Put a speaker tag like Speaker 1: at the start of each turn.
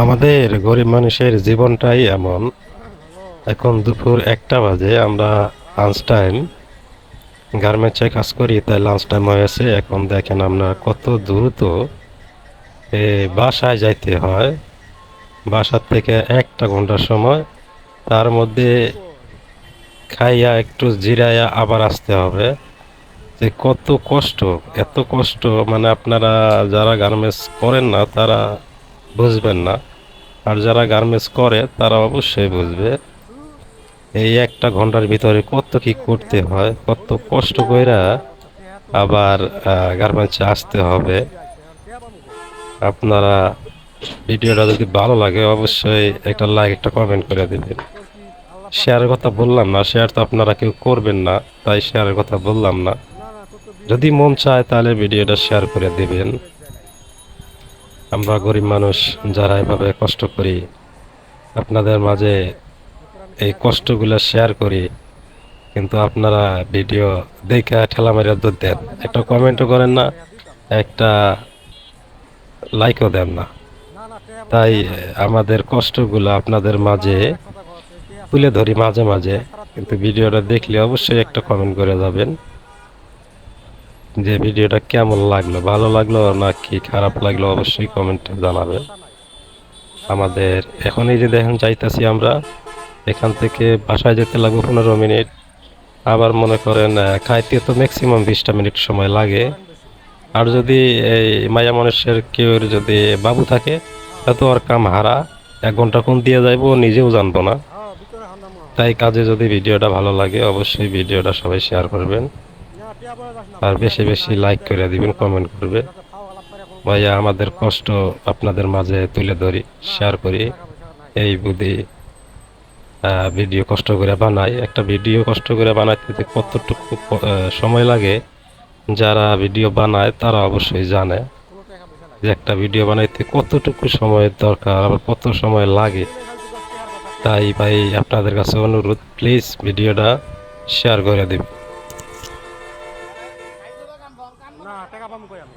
Speaker 1: আমাদের গরিব মানুষের জীবনটাই এমন। এখন দুপুর একটা বাজে, আমরা লাঞ্চ টাইম গার্মেন্টসে কাজ করি, তাই লাঞ্চ টাইম হয়ে হয়েছে এখন দেখেন আমরা কত দ্রুত বাসায় যাইতে হয়। বাসার থেকে একটা ঘণ্টার সময়, তার মধ্যে খাইয়া একটু জিরাইয়া আবার আসতে হবে। যে কত কষ্ট, এত কষ্ট মানে আপনারা যারা গার্মেন্টস করেন না, তারা বুঝবেন না। আর যারা গার্মেন্টস করে, তারা অবশ্যই বুঝবে। এই একটা ঘণ্টার ভিতরে কত কি করতে হয়, কত কষ্ট কইরা আবার গার্মেন্টসে আসতে হবে। আপনারা ভিডিওটা যদি ভালো লাগে, অবশ্যই একটা লাইক, একটা কমেন্ট করে দেবেন। শেয়ারের কথা বললাম না, শেয়ার তো আপনারা কেউ করবেন না, তাই শেয়ারের কথা বললাম না। যদি মন চায়, তাহলে ভিডিওটা শেয়ার করে দিবেন। আমরা গরিব মানুষ যারা এভাবে কষ্ট করি, আপনাদের মাঝে এই কষ্টগুলো শেয়ার করি, কিন্তু আপনারা ভিডিও দেখে ঠেলা মারিয়া দুধ দেন। একটা কমেন্টও করেন না, একটা লাইকও দেন না। তাই আমাদের কষ্টগুলো আপনাদের মাঝে তুলে ধরি মাঝে মাঝে, কিন্তু ভিডিওটা দেখলে অবশ্যই একটা কমেন্ট করে যাবেন। যে ভিডিওটা কেমন লাগল, ভালো লাগল না নাকি খারাপ লাগল অবশ্যই কমেন্টে জানাবেন। আমাদের এখন এই যে দেখেন যাইতাছি আমরা, এখান থেকে বাসায় যেতে লাগবে পনেরো মিনিট। আবার মনে করেন খাইতে তো ম্যাক্সিমাম বিশটা মিনিট সময় লাগে। আর যদি এই মায়া মানুষের কেউ যদি বাবু থাকে, তা তো আর কাম হারা। এক ঘণ্টা কোন দিয়ে যাইবো, নিজেও জানব না। তাই কাজে যদি ভিডিওটা ভালো লাগে, অবশ্যই ভিডিওটা সবাই শেয়ার করবেন। আর বেশি বেশি লাইক করে দিবেন কমেন্ট করবে। ভাইয়া, আমাদের কষ্ট আপনাদের মাঝে তুলে ধরি শেয়ার করি। এই বুদ্ধি ভিডিও কষ্ট করে বানাই। একটা ভিডিও কষ্ট করে বানাইতে কতটুকু সময় লাগে, যারা ভিডিও বানায় তারা অবশ্যই জানে যে একটা ভিডিও বানাইতে কতটুকু সময়ের দরকার, আবার কত সময় লাগে। তাই ভাই, আপনাদের কাছে অনুরোধ প্লিজ ভিডিওটা শেয়ার করে দিবেন। না টাকা পাবো কই আমি?